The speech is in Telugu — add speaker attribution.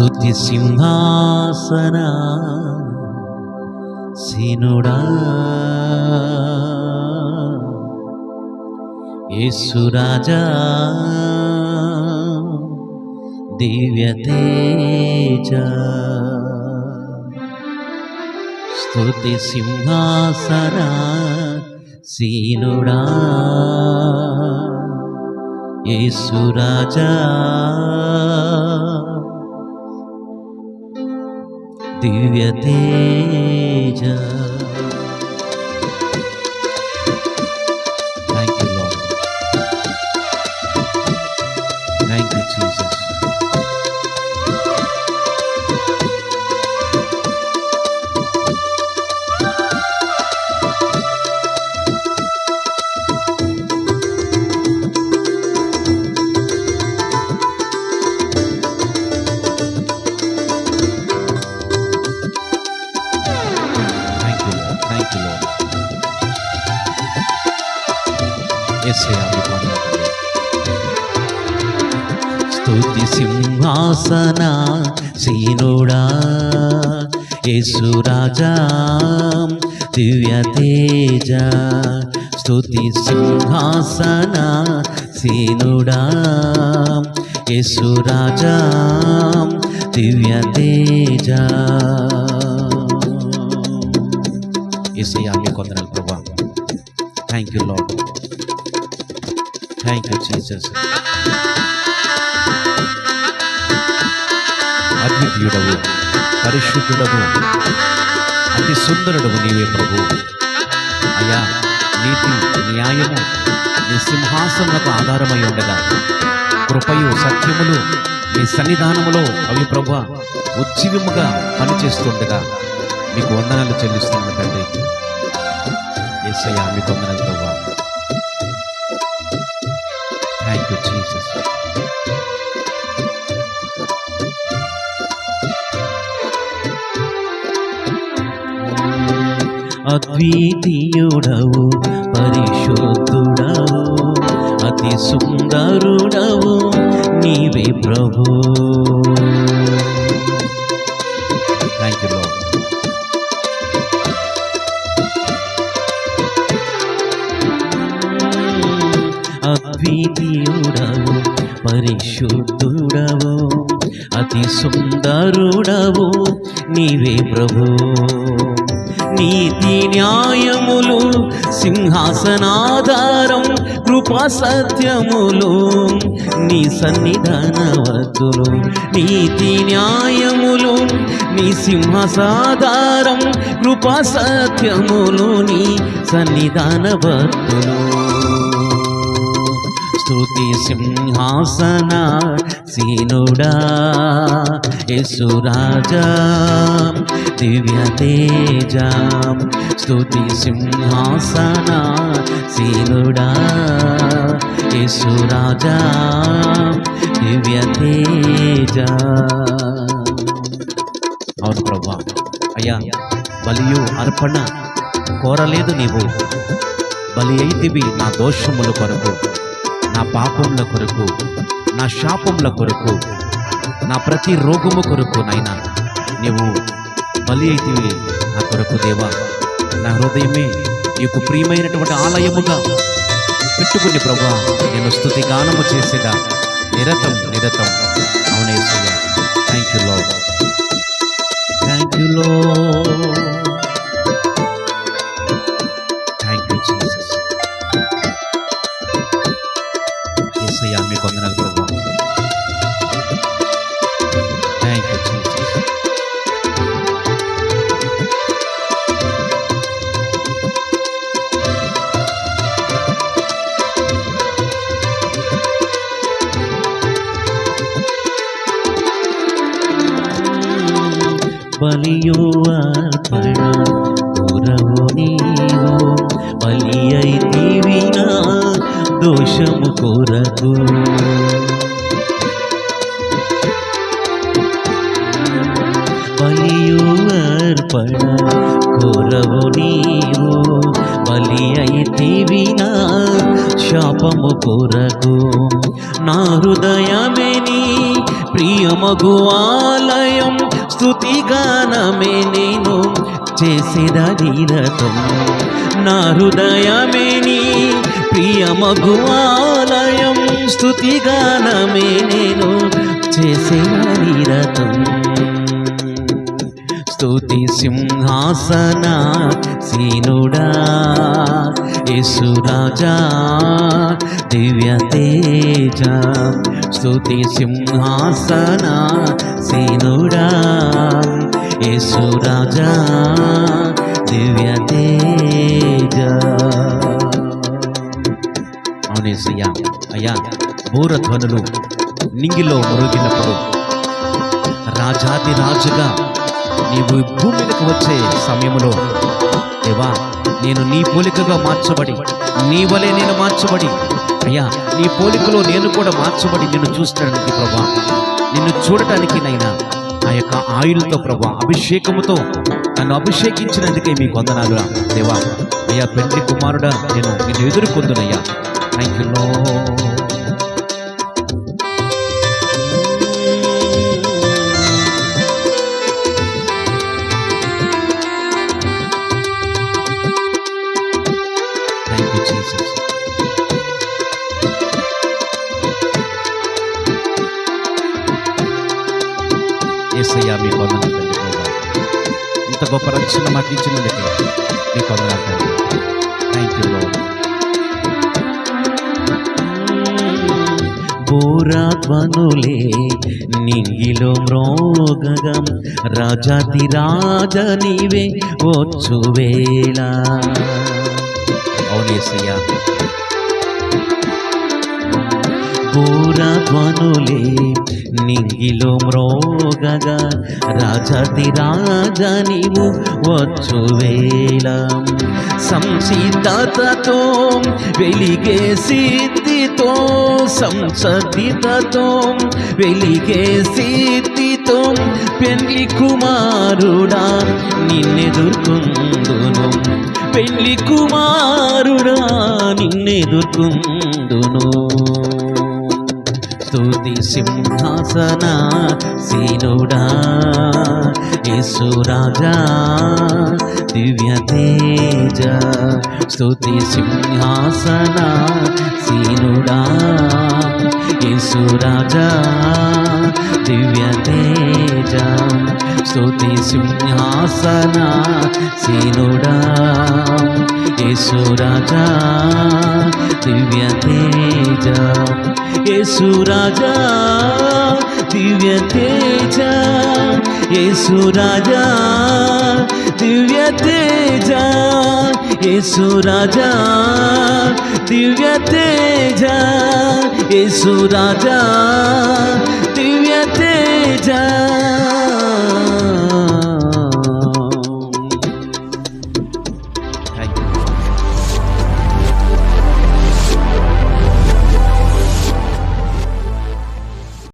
Speaker 1: స్థుతి సింహాసన సీనుడా యేసురాజా దివ్య తేజ. స్తుతి సింహాసన సీనుడా. యేసురాజా दिव्यते च సింహాసన సీనుడా యేసురాజా దివ్య తేజ స్తుతి సింహాసన సీనుడా యేసురాజా దివ్య తేజ. యేసయ్యా మీ కొందనాలు ప్రభా. Thank you Lord thank you Jesus అద్వితీయుడవు పరిశుద్ధుడవు అతి సుందరుడవు నీవే ప్రభు. అయ్యా నీతి న్యాయము నీ సింహాసనకు ఆధారమై ఉండగా కృపయు సత్యములు నీ సన్నిధానములో అవి ప్రభు ఉజ్జీవముగా పనిచేస్తుండగా మీకు వందనాలు చెల్లిస్తున్నాను తండ్రి. ఏసయ్యా మీకు వందనాలు ప్రభు. థ్యాంక్ యూ జీసస్ అద్వితీయుడవు పరిశుద్ధుడవు అతి సుందరుడవు నీవే ప్రభు. థ్యాంక్ యూ అద్వితీయుడవు పరిశుద్ధుడవు అతి సుందరుడవు నీవే ప్రభు. నీతి న్యాయములు సింహాసనాధారం కృపా సత్యములు నీ సన్నిధాన వద్దులు నీతి న్యాయములు నీ సింహాసాధారం కృపా సత్యములు నీ సన్నిధాన వద్దులు స్తుతి సింహాసన సీనుడా యసురాజా దివ్య తేజ స్తుతి సింహాసన సీనుడా యసురాజా దివ్య తేజ. అవును ప్రభా. అయ్యా బలియు అర్పణ కోరలేదు నీవు. బలి అయితివి నా దోషముల కొరకు. నా పాపముల కొరకు నా శాపముల కొరకు నా ప్రతి రోగము కొరకు నైనా నీవు బలి అయితివి నా కొరకు దేవా. నా హృదయమే నీకు ప్రియమైనటువంటి ఆలయముగా పెట్టుకుని ప్రభా నేను స్థుతి గానము చేసేదా నిరతం నిరతం. అవునేసయ్యా thank you Lord thank you Lord యేసయ్యా మీ కొందనాలు ప్రభు థ్యాంక్ యూ జీసస్ అర్పణ గురవు నీవు. బలి అయితే దోషము కొరకు బలియు అర్పణ కొరవు నీవు. బలి అయితివి నా శాపము కొరకు నా హృదయమే నీ ప్రియమగు ఆలయం. స్థుతిగానమే నేను చేసేదీరతం నా హృదయమే నీ ప్రియమగు ఆలయం స్థుతిగానమే నేను చేసే చేసేదీరతం స్థుతి సింహాసన సీనుడా యేసురాజా దివ్య తేజ. స్థుతి సింహాసన సీనుడా. బూరధ్వనులు నింగిలో మురుగినప్పుడు రాజాది రాజుగా నీవు భూమికి వచ్చే సమయంలో దేవా నేను నీ పోలికగా మార్చబడి నీ వలే నేను మార్చబడి అయ్యా నీ పోలికలో నేను కూడా మార్చబడి నిన్ను చూస్తానికి ప్రభా నిన్ను చూడటానికి నైనా ఆ యొక్క ఆయులతో ప్రభా అభిషేకముతో నన్ను అభిషేకించినందుకే మీ కొందనాలురా దేవా అయ్యా పెండ్లి కుమారుడా నేను నిన్ను ఎదుర్కొందునయ్యా థ్యాంక్ యూ లో ఏసయ్యా మీ కొందనాలు తండ్రి ఇంత గొప్ప రక్షణ మాకు ఇచ్చినందుకే మీ కొందనాలు తండ్రి థ్యాంక్ యూ నింగిలో మ్రోగగం. రాజాతి రాజ నీవే వచ్చు వేళ. అవునేసయ్యా పూరధ్వనులే నింగిలో మ్రోగగా రాజాతి రాజ నీవు వచ్చు వేళ సంసిద్ధతతో వెలిగే సిద్ధితో సంసద్ధితతో వెలిగే సిద్ధి సిద్ధితో పెళ్ళి కుమారుడా నిన్నెదుర్కొందును. పెళ్ళి కుమారుడా నిన్నెదుర్కొందును. స్తుతి సింహాసన సీనుడా యేసురాజా దివ్య తేజ. స్తుతి సింహాసన సీనుడా. స్తుతి సింహాసన సీనుడా యేసురాజా దివ్య తేజ. యేసురాజా దివ్య తేజ. యేసురాజా దివ్య తేజ. యేసురాజా దివ్య తేజ. యేసురాజా దివ్య తేజ.